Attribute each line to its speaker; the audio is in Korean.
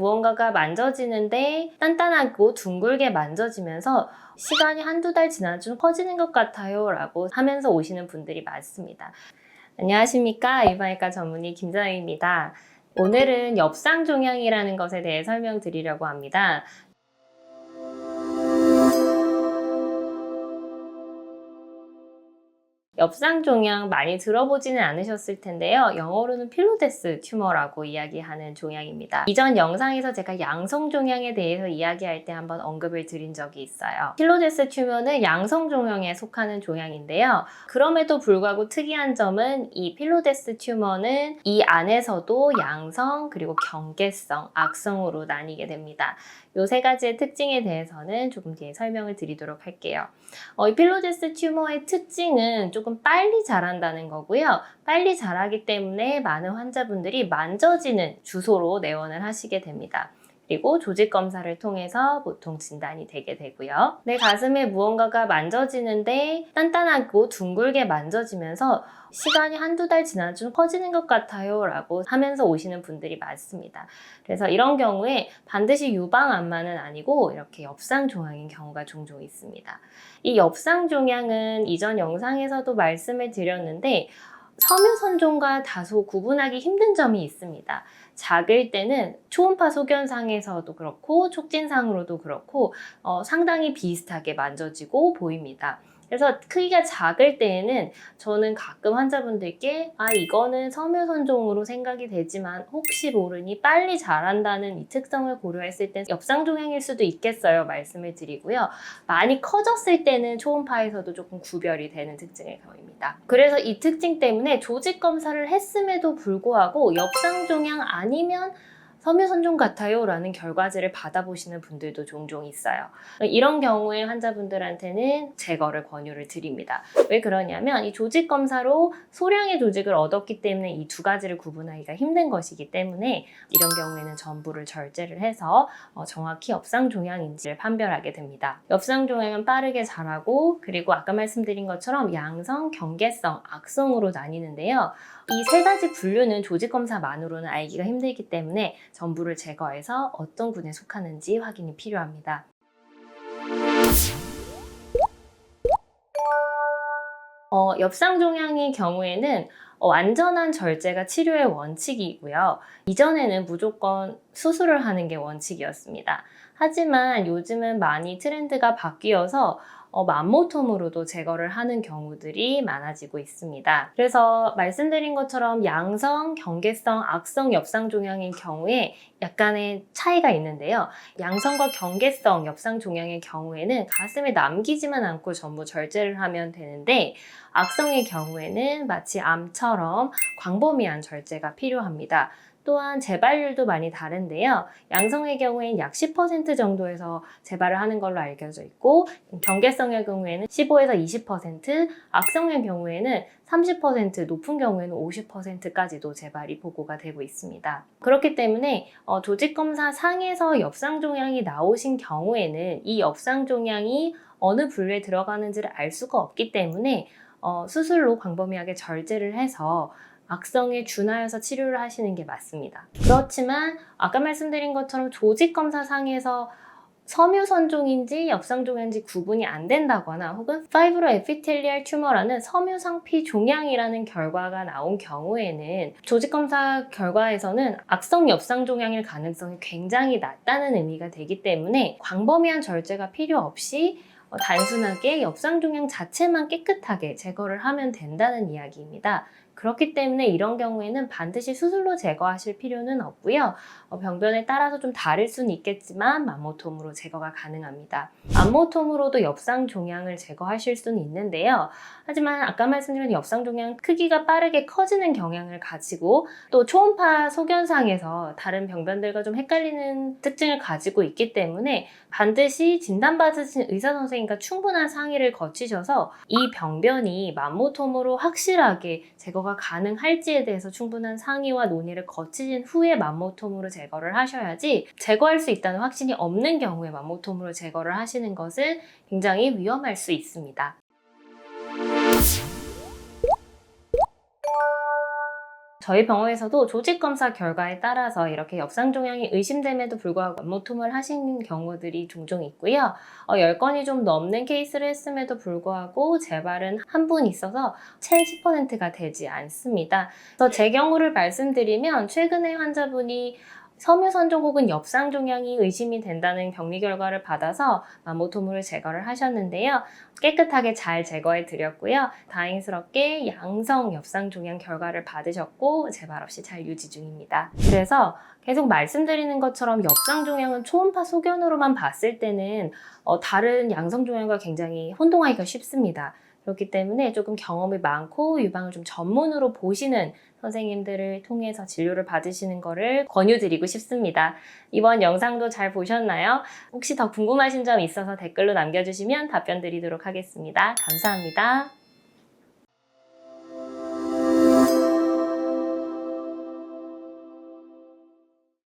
Speaker 1: 무언가가 만져지는데 단단하고 둥글게 만져지면서 시간이 한두 달 지나 좀 커지는 것 같아요 라고 하면서 오시는 분들이 많습니다. 안녕하십니까. 이바이과 전문의 김정희입니다. 오늘은 엽상 종양이라는 것에 대해 설명드리려고 합니다. 엽상종양 많이 들어보지는 않으셨을 텐데요. 영어로는 필로데스 튜머라고 이야기하는 종양입니다. 이전 영상에서 제가 양성종양에 대해서 이야기할 때 한번 언급을 드린 적이 있어요. 필로데스 튜머는 양성종양에 속하는 종양인데요. 그럼에도 불구하고 특이한 점은 이 필로데스 튜머는 이 안에서도 양성 그리고 경계성, 악성으로 나뉘게 됩니다. 이세 가지의 특징에 대해서는 조금 뒤에 설명을 드리도록 할게요. 어, 이 필로데스 튜머의 특징은 조금 빨리 자란다는 거고요. 빨리 자라기 때문에 많은 환자분들이 만져지는 주소로 내원을 하시게 됩니다. 그리고 조직 검사를 통해서 보통 진단이 되게 되고요. 내 가슴에 무언가가 만져지는데 단단하고 둥글게 만져지면서 시간이 한두 달 지나 좀 커지는 것 같아요 라고 하면서 오시는 분들이 많습니다. 그래서 이런 경우에 반드시 유방암만은 아니고 이렇게 엽상종양인 경우가 종종 있습니다. 이 엽상종양은 이전 영상에서도 말씀을 드렸는데 섬유선종과 다소 구분하기 힘든 점이 있습니다. 작을 때는 초음파 소견상에서도 그렇고 촉진상으로도 그렇고 어, 상당히 비슷하게 만져지고 보입니다. 그래서 크기가 작을 때에는 저는 가끔 환자분들께 아 이거는 섬유선종으로 생각이 되지만 혹시 모르니 빨리 자란다는 이 특성을 고려했을 땐 엽상종양일 수도 있겠어요 말씀을 드리고요. 많이 커졌을 때는 초음파에서도 조금 구별이 되는 특징을 보입니다. 그래서 이 특징 때문에 조직 검사를 했음에도 불구하고 엽상종양 아니면 섬유선종 같아요 라는 결과지를 받아보시는 분들도 종종 있어요. 이런 경우에 환자분들한테는 제거를 권유를 드립니다. 왜 그러냐면 이 조직 검사로 소량의 조직을 얻었기 때문에 이 두 가지를 구분하기가 힘든 것이기 때문에 이런 경우에는 전부를 절제를 해서 어, 정확히 엽상 종양인지를 판별하게 됩니다. 엽상 종양은 빠르게 자라고 그리고 아까 말씀드린 것처럼 양성, 경계성, 악성으로 나뉘는데요. 이 세 가지 분류는 조직 검사만으로는 알기가 힘들기 때문에 전부를 제거해서 어떤 군에 속하는지 확인이 필요합니다. 어, 엽상 종양의 경우에는 어, 완전한 절제가 치료의 원칙이고요. 이전에는 무조건 수술을 하는 게 원칙이었습니다. 하지만 요즘은 많이 트렌드가 바뀌어서 어, 맘모톰으로도 제거를 하는 경우들이 많아지고 있습니다. 그래서 말씀드린 것처럼 양성, 경계성, 악성 엽상종양인 경우에 약간의 차이가 있는데요. 양성과 경계성 엽상종양의 경우에는 가슴에 남기지만 않고 전부 절제를 하면 되는데 악성의 경우에는 마치 암처럼 광범위한 절제가 필요합니다. 또한 재발률도 많이 다른데요. 양성의 경우에는 약 10% 정도에서 재발을 하는 걸로 알려져 있고 경계성의 경우에는 15에서 20%, 악성의 경우에는 30% 높은 경우에는 50%까지도 재발이 보고가 되고 있습니다. 그렇기 때문에 어, 조직 검사 상에서 엽상 종양이 나오신 경우에는 이 엽상 종양이 어느 분류에 들어가는지를 알 수가 없기 때문에 어, 수술로 광범위하게 절제를 해서 악성에 준하여서 치료를 하시는 게 맞습니다. 그렇지만 아까 말씀드린 것처럼 조직 검사 상에서 섬유선종인지 엽상종양인지 구분이 안 된다거나 혹은 파이브로 에피텔리알 튜머라는 섬유상피 종양이라는 결과가 나온 경우에는 조직검사 결과에서는 악성 엽상종양일 가능성이 굉장히 낮다는 의미가 되기 때문에 광범위한 절제가 필요 없이 어, 단순하게 엽상종양 자체만 깨끗하게 제거를 하면 된다는 이야기입니다. 그렇기 때문에 이런 경우에는 반드시 수술로 제거하실 필요는 없고요. 어, 병변에 따라서 좀 다를 수는 있겠지만 맘모톰으로 제거가 가능합니다. 맘모톰으로도 엽상 종양을 제거하실 수는 있는데요. 하지만 아까 말씀드린 엽상 종양 크기가 빠르게 커지는 경향을 가지고 또 초음파 소견상에서 다른 병변들과 좀 헷갈리는 특징을 가지고 있기 때문에 반드시 진단받으신 의사 선생님과 충분한 상의를 거치셔서 이 병변이 맘모톰으로 확실하게 제거가 가능할지에 대해서 충분한 상의와 논의를 거치신 후에 맘모톰으로 제거를 하셔야지 제거할 수 있다는 확신이 없는 경우에 맘모톰으로 제거를 하시는 것은 굉장히 위험할 수 있습니다. 저희 병원에서도 조직 검사 결과에 따라서 이렇게 엽상종양이 의심됨에도 불구하고 완모툼을 하신 경우들이 종종 있고요. 어, 10건이 좀 넘는 케이스를 했음에도 불구하고 재발은 한 분 있어서 채 10%가 되지 않습니다. 그래서 제 경우를 말씀드리면 최근에 환자분이 섬유선종 혹은 엽상 종양이 의심이 된다는 격리 결과를 받아서 마모토물을 제거를 하셨는데요. 깨끗하게 잘 제거해 드렸고요. 다행스럽게 양성 엽상 종양 결과를 받으셨고 재발 없이 잘 유지 중입니다. 그래서 계속 말씀드리는 것처럼 엽상 종양은 초음파 소견으로만 봤을 때는 어, 다른 양성 종양과 굉장히 혼동하기가 쉽습니다. 그렇기 때문에 조금 경험이 많고 유방을 좀 전문으로 보시는 선생님들을 통해서 진료를 받으시는 것을 권유드리고 싶습니다. 이번 영상도 잘 보셨나요? 혹시 더 궁금하신 점 있어서 댓글로 남겨주시면 답변 드리도록 하겠습니다. 감사합니다.